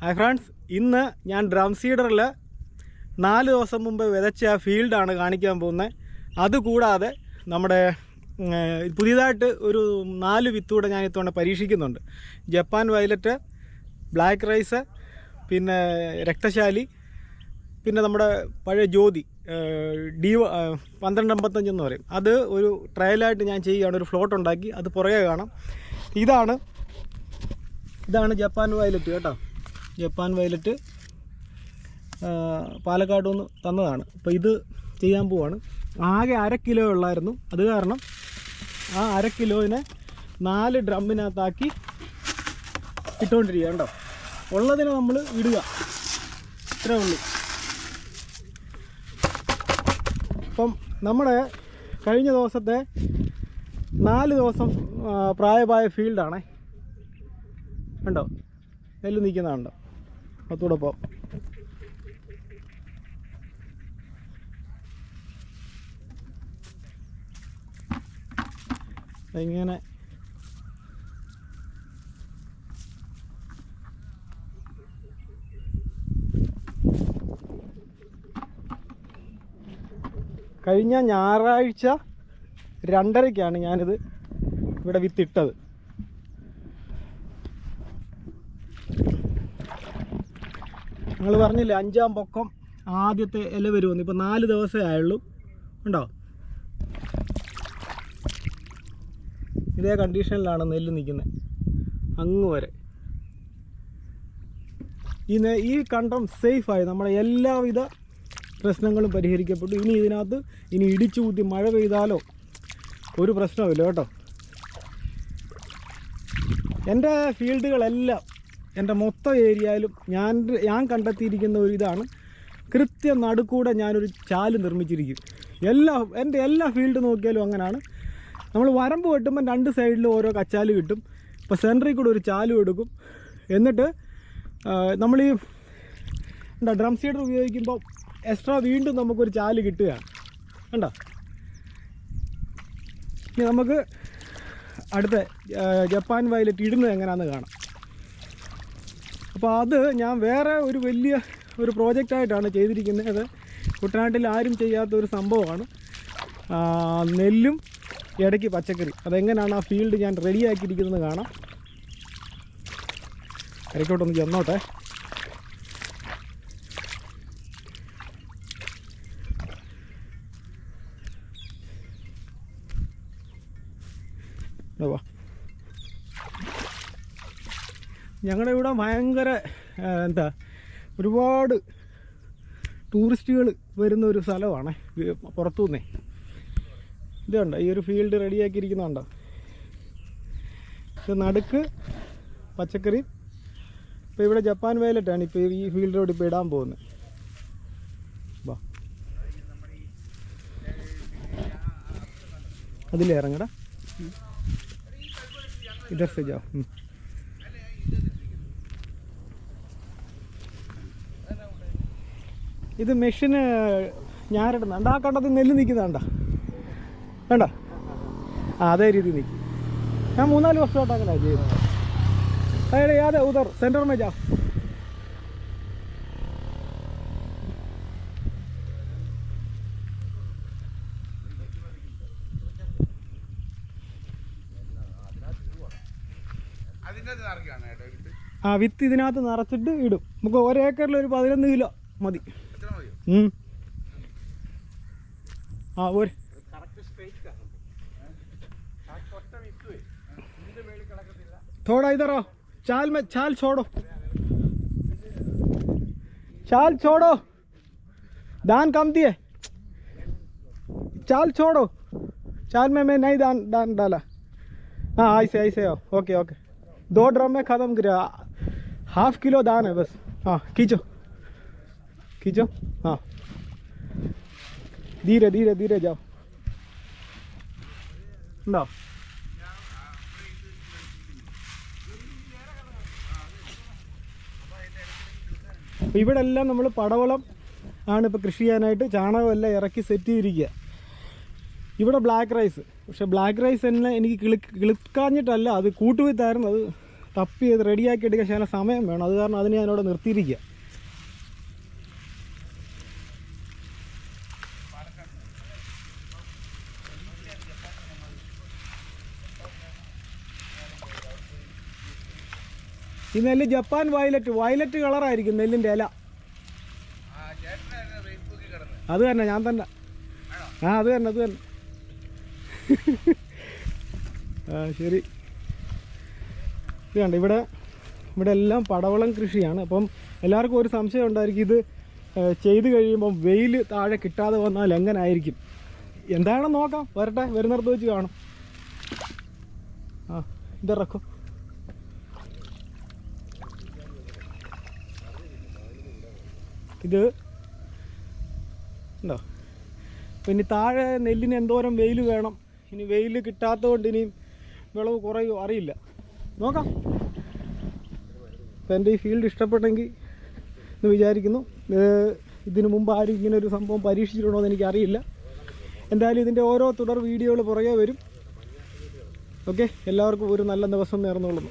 Hi friends ഇന്ന് ഞാൻ drum സീഡറിൽ നാല് ദിവസം മുമ്പ് വിതച്ച ഫീൽഡാണ് കാണിക്കാൻ പോകുന്നത് അതുകൂടാതെ നമ്മുടെ പുതിയതായിട്ട് ഒരു നാല് വിത്തൂടെ ഞാൻ ഇത്തവണ പരീക്ഷിക്കുന്നുണ്ട്. ജപ്പാൻ വയലറ്റ് ബ്ലാക്ക് റൈസ് പിന്നെ രക്തശാലി പിന്നെ നമ്മുടെ പഴയ ജ്യോതി ഡി പന്ത്രണ്ട് അമ്പത്തഞ്ചെന്ന് പറയും. അത് ഒരു ട്രയലായിട്ട് ഞാൻ ചെയ്യുകയാണ് ഒരു ഫ്ലോട്ട് ഉണ്ടാക്കി അത് പുറകെ കാണാം. ഇതാണ് ഇതാണ് ജപ്പാൻ വയലറ്റ് കേട്ടോ. ജപ്പാൻ വയലറ്റ് പാലക്കാട് നിന്ന് തന്നതാണ്. അപ്പോൾ ഇത് ചെയ്യാൻ പോവാണ്. ആകെ അര കിലോ ഉള്ളായിരുന്നു. അത് കാരണം ആ അര കിലോയിനെ നാല് ഡ്രമ്മിനകത്താക്കി ഇട്ടുകൊണ്ടിരിക്കുക കേട്ടോ. ഉള്ളതിനെ നമ്മൾ ഇടുക. ഇത്രേ ഉള്ളൂ. അപ്പം നമ്മുടെ കഴിഞ്ഞ ദിവസത്തെ നാല് ദിവസം പ്രായമായ ഫീൽഡാണേ. കണ്ടോ? നെല്ല് നിൽക്കുന്നതുണ്ടോ പത്തൂടെ പോ ഇങ്ങനെ കഴിഞ്ഞ ഞായറാഴ്ച രണ്ടരയ്ക്കാണ് ഞാനിത് ഇവിടെ വിത്തിട്ടത്. നിങ്ങൾ പറഞ്ഞില്ലേ അഞ്ചാം പൊക്കം ആദ്യത്തെ ഇല വരുമെന്ന്. ഇപ്പോൾ നാല് ദിവസമേ ആയുള്ളൂ. ഉണ്ടോ? ഇതേ കണ്ടീഷനിലാണ് നെല്ല് നിൽക്കുന്നത് അങ്ങ് വരെ. ഈ ഈ കണ്ടം സേഫായി നമ്മുടെ എല്ലാവിധ പ്രശ്നങ്ങളും പരിഹരിക്കപ്പെട്ടു. ഇനി ഇതിനകത്ത് ഇനി ഇടിച്ചു കൂട്ടി മഴ പെയ്താലോ ഒരു പ്രശ്നമില്ല കേട്ടോ. എന്റെ ഫീൽഡുകളെല്ലാം എന്റെ മൊത്തം ഏരിയയിലും ഞാൻ ഞാൻ കണ്ടെത്തിയിരിക്കുന്ന ഒരു ഇതാണ്. കൃത്യം നടുക്കൂടെ ഞാനൊരു ചാൽ നിർമ്മിച്ചിരിക്കും. എല്ലാ എന്റെ എല്ലാ ഫീൽഡ് നോക്കിയാലും അങ്ങനെയാണ് നമ്മൾ വരമ്പ് വെട്ടുമ്പോൾ രണ്ട് സൈഡിലും ഓരോ കച്ചാൽ കിട്ടും. ഇപ്പോൾ സെന്ററിൽ കൂടെ ഒരു ചാലും എടുക്കും. എന്നിട്ട് നമ്മൾ ഈ എന്താ ഡ്രം സീഡർ ഉപയോഗിക്കുമ്പോൾ എക്സ്ട്രാ വീണ്ടും നമുക്കൊരു ചാൽ കിട്ടുകയാണ് കണ്ടോ? ഇനി നമുക്ക് അടുത്ത ജപ്പാൻ വയലറ്റ് ഇടുന്നത് എങ്ങനെയാണെന്ന് കാണാം. അപ്പോൾ അത് ഞാൻ വേറെ ഒരു വലിയ ഒരു പ്രോജക്റ്റായിട്ടാണ് ചെയ്തിരിക്കുന്നത്. കുട്ടനാട്ടിൽ ആരും ചെയ്യാത്ത ഒരു സംഭവമാണ്. നെല്ലും ഇടയ്ക്ക് പച്ചക്കറി. അതെങ്ങനെയാണ് ആ ഫീൽഡ് ഞാൻ റെഡിയാക്കിയിരിക്കുന്നത് കാണാം. ഇടയ്ക്കോട്ടൊന്ന് ചെന്നോട്ടെ. വാ. ഞങ്ങളുടെ ഇവിടെ ഭയങ്കര എന്താ ഒരുപാട് ടൂറിസ്റ്റുകൾ വരുന്ന ഒരു സ്ഥലമാണ് പുറത്തുനിന്നേ ഇതുണ്ട് ഈ ഒരു ഫീൽഡ് റെഡിയാക്കിയിരിക്കുന്നുണ്ടോ? ഇത് നടുക്ക് പച്ചക്കറി. ഇപ്പോൾ ഇവിടെ ജപ്പാൻ വയലറ്റാണ് ഇപ്പോൾ ഈ ഫീൽഡിലോട്ട് ഇപ്പോൾ ഇടാൻ പോകുന്നത് വാ. അതിലേറങ്ങടാ. ഇറങ്ങടാ സജാ ഇത് മെഷീന് ഞാനിടുന്നുണ്ട് ആ കണ്ടത്തിൽ നെല്ല് നിൽക്കുന്നുണ്ട വേണ്ട ആ അതേ രീതിയിൽ നിൽക്കും ഞാൻ മൂന്നാൽ വർഷമായിട്ട് അങ്ങനെ ചെയ്യുന്നത്. അതെ യാതെ ഉദർ സെന്റർ മേജാ? ആ വിത്ത് ഇതിനകത്ത് നിറച്ചിട്ട് ഇടും. നമുക്ക് ഒരേക്കറിൽ ഒരു പതിനൊന്ന് കിലോ മതി. हम्म हाँ और थोड़ा इधर आओ। चाल में चाल छोड़ो। चाल छोड़ो। दान कम दिए। चाल छोड़ो। चाल में मैं नहीं दान दान डाला। हाँ ऐसे ऐसे आओ। Okay okay. दो ड्रम में ख़त्म कर हाफ़ किलो दान है बस। हाँ खींचो। खींचो हाँ धीरे धीरे धीरे जाओ ഉണ്ടോ അപ്പോൾ ഇവിടെ എല്ലാം നമ്മൾ പടവളം ആണ് ഇപ്പോൾ കൃഷി ചെയ്യാനായിട്ട് ചാണകമെല്ലാം ഇറക്കി സെറ്റ് ചെയ്തിരിക്കുക ഇവിടെ ബ്ലാക്ക് റൈസ് പക്ഷെ ബ്ലാക്ക് റൈസ് തന്നെ എനിക്ക് കിളി കിളിക്കാഞ്ഞിട്ടല്ല അത് കൂട്ടുവിത്തായിരുന്നു അത് തപ്പി അത് റെഡിയാക്കി എടുക്കാൻ ശകലം സമയം വേണം അത് കാരണം അതിന് ഞാനിവിടെ നിർത്തിയിരിക്കുക ഈ നെല്ല് ജപ്പാൻ വയലറ്റ് വയലറ്റ് കളറായിരിക്കും നെല്ലിന്റെ ഇല. അത് തന്നെ ഞാൻ തന്നെ. ആ അത് തന്നെ അത് തന്നെ. ആ ശരി. ഇത് ഇവിടെ ഇവിടെ എല്ലാം പടവളം കൃഷിയാണ്. അപ്പം എല്ലാവർക്കും ഒരു സംശയം ഉണ്ടായിരിക്കും ഇത് ചെയ്ത് കഴിയുമ്പം വെയിൽ താഴെ കിട്ടാതെ വന്നാൽ എങ്ങനെ ആയിരിക്കും എന്താണെന്ന് നോക്കാം വരട്ടെ വരുന്നിടത്ത് വെച്ച് കാണും. ആ ഇതിറക്കും. ഇത് ഉണ്ടോ? അപ്പം ഇനി താഴെ നെല്ലിന് എന്തോരം വെയിൽ വേണം? ഇനി വെയിൽ കിട്ടാത്തതുകൊണ്ട് ഇനിയും വിളവ് കുറയോ അറിയില്ല. നോക്കാം. അപ്പം എന്റെ ഈ ഫീൽഡ് ഇഷ്ടപ്പെട്ടെങ്കിൽ എന്ന് വിചാരിക്കുന്നു. ഇതിനു മുമ്പ് ആരും ഇങ്ങനെ ഒരു സംഭവം പരീക്ഷിച്ചിട്ടുണ്ടോ എന്ന് എനിക്കറിയില്ല. എന്തായാലും ഇതിന്റെ ഓരോ തുടർ വീഡിയോകൾ പുറകെ വരും. ഓക്കെ? എല്ലാവർക്കും ഒരു നല്ല ദിവസം നേർന്നുകൊള്ളുന്നു.